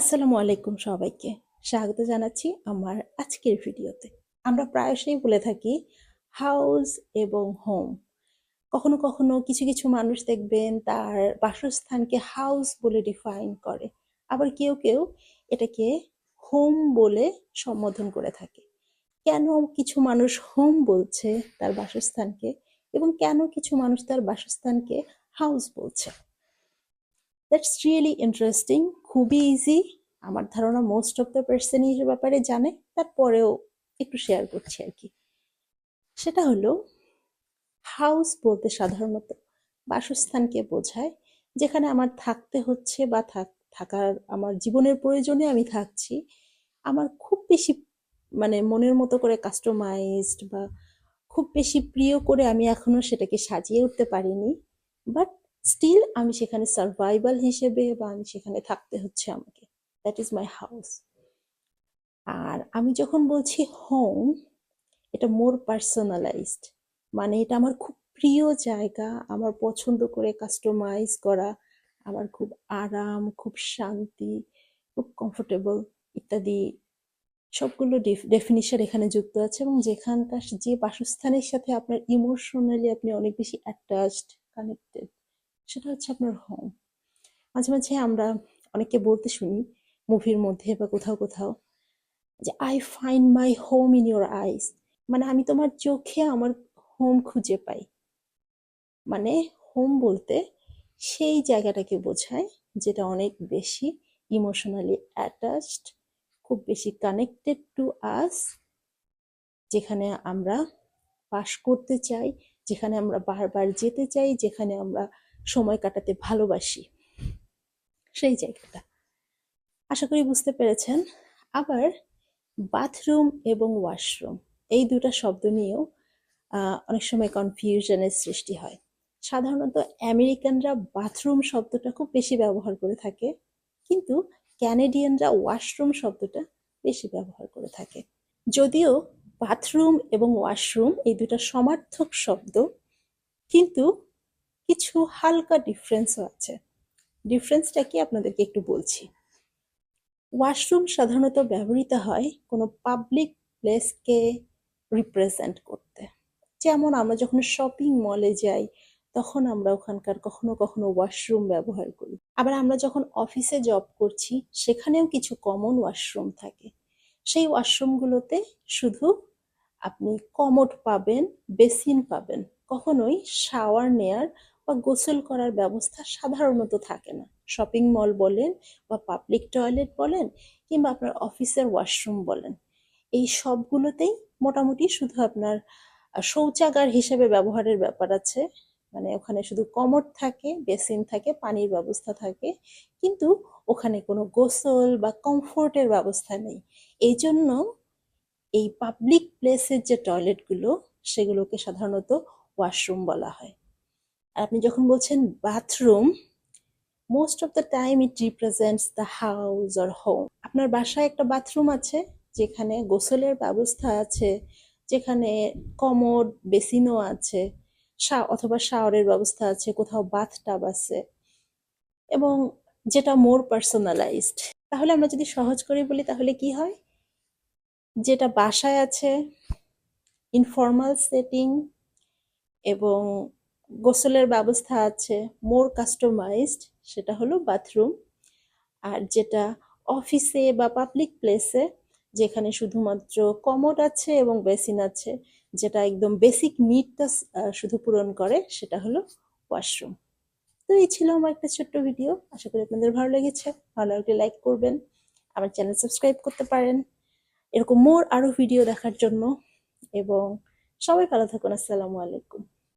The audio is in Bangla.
আসসালামু আলাইকুম সবাইকে। স্বাগত জানাচ্ছি আমার আজকের ভিডিওতে। আমরা প্রায়শই বলে থাকি হাউস এবং হোম কখনো কখনো কিছু কিছু মানুষ দেখবেন তার বাসস্থানকে হাউস বলে ডিফাইন করে। আবার কেউ কেউ এটাকে হোম বলে সম্বোধন করে থাকে। কেন কিছু মানুষ হোম বলছে তার বাসস্থানকে এবং কেন কিছু মানুষ তার বাসস্থানকে হাউস বলছে? দ্যাটস রিয়েলি ইন্টারেস্টিং খুবই ইজি আমার ধারণা মোস্ট অফ দ্য পার্সনই এর ব্যাপারে জানে। তারপরেও একটু শেয়ার করছি আর কি। সেটা হলো হাউস বলতে সাধারণত বাসস্থানকে বোঝায়। যেখানে আমার থাকতে হচ্ছে বা থাক- থাকার আমার জীবনের প্রয়োজনে আমি থাকছি। আমার খুব বেশি মানে মনের মতো করে কাস্টমাইজড বা খুব বেশি প্রিয় করে আমি এখনও সেটাকে সাজিয়ে উঠতে পারিনি। বাট স্টিল আমি সেখানে সার্ভাইভাল হিসেবে বা আমি সেখানে থাকতে হচ্ছে আমাকে। দ্যাট ইজ মাই হাউস আর আমি যখন বলছি হোম এটা মোর পার্সোনালাইজড মানে এটা আমার খুব প্রিয় জায়গা, আমার পছন্দ করে কাস্টমাইজ করা, আমার খুব আরাম, খুব শান্তি, খুব কমফোর্টেবল ইত্যাদি সবগুলো ডেফিনিশন এখানে যুক্ত আছে এবং যেখানকার যে বাসস্থানের সাথে আপনার ইমোশনালি আপনি অনেক বেশি অ্যাটাচড কানেক্টেড সেটা হচ্ছে আপনার হোম মাঝে মাঝে আমরা অনেককে বলতে শুনি মুভির মধ্যে বা কোথাও কোথাও যে I find my home in your eyes মানে আমি তোমার চোখে আমার হোম খুঁজে পাই। মানে হোম বলতে সেই জায়গাটাকে বোঝায় যেটা অনেক বেশি ইমোশনালি অ্যাটাচড খুব বেশি কানেক্টেড টু আস যেখানে আমরা বাস করতে চাই, যেখানে আমরা বারবার যেতে চাই, যেখানে আমরা সময় কাটাতে ভালোবাসি। সেই জায়গাটা। আশা করি বুঝতে পেরেছেন। আবার বাথরুম এবং ওয়াশরুম এই দুটা শব্দ নিয়েও অনেক সময় কনফিউশনের সৃষ্টি হয়। সাধারণত আমেরিকানরা বাথরুম শব্দটা খুব বেশি ব্যবহার করে থাকে, কিন্তু ক্যানেডিয়ানরা ওয়াশরুম শব্দটা বেশি ব্যবহার করে থাকে। যদিও বাথরুম এবং ওয়াশরুম এই দুটা সমার্থক শব্দ, কিন্তু কিছু হালকা ডিফারেন্সও আছে। ডিফারেন্সটা কি আপনাদেরকে একটু বলছি। ওয়াশরুম সাধারণত ব্যবহৃত হয় কোনো পাবলিক প্লেসকে রিপ্রেজেন্ট করতে। যেমন আমরা যখন শপিং মলে যাই, তখন আমরা ওখানকার কখনো কখনো ওয়াশরুম ব্যবহার করি। আবার আমরা যখন অফিসে জব করছি, সেখানেও কিছু কমন ওয়াশরুম থাকে। সেই ওয়াশরুমগুলোতে শুধু আপনি কমোড পাবেন বেসিন পাবেন। কখনোই শাওয়ার নেয়ার বা গোসল করার ব্যবস্থা সাধারণত থাকে না। শপিং মল বলেন বা পাবলিক টয়লেট বলেন কিংবা আপনার অফিসের ওয়াশরুম বলেন। এই সবগুলোতেই মোটামুটি শুধু আপনার শৌচাগার হিসেবে ব্যবহারের ব্যাপার আছে। মানে ওখানে শুধু কমট থাকে, বেসিন থাকে, পানির ব্যবস্থা থাকে, কিন্তু ওখানে কোনো গোসল বা কমফোর্টের ব্যবস্থা নেই। এই জন্য এই পাবলিক প্লেসের যে টয়লেটগুলো, সেগুলোকে সাধারণত ওয়াশরুম বলা হয়। আর আপনি যখন বলছেন bathroom most of the time it represents the house or home আপনার বাসায় একটা বাথরুম আছে, যেখানে গোসলের ব্যবস্থা আছে, যেখানে কমোড, বেসিনও আছে অথবা শাওয়ারের ব্যবস্থা আছে, কোথাও বাথ টাব আছে, এবং যেটা মোর পার্সোনালাইজড তাহলে আমরা যদি সহজ করে বলি, তাহলে কি হয়? যেটা বাসায় আছে ইনফর্মাল সেটিং এবং গোসলের ব্যবস্থা আছে মোর কাস্টমাইজড সেটা হলো বাথরুম আর যেটা অফিসে বা পাবলিক প্লেসে যেখানে শুধুমাত্র কমোড আছে এবং বেসিন আছে, যেটা একদম বেসিক নিডটা শুধু পূরণ করে, সেটা হলো ওয়াশরুম তো এই ছিল আমার একটা ছোট্ট ভিডিও আশা করি আপনাদের ভালো লেগেছে। ভালো লাগলে লাইক করবেন, আমার চ্যানেল সাবস্ক্রাইব করতে পারেন। এরকম মোর আরও ভিডিও দেখার জন্য, এবং সবাই ভালো থাকুন, আসসালামু আলাইকুম।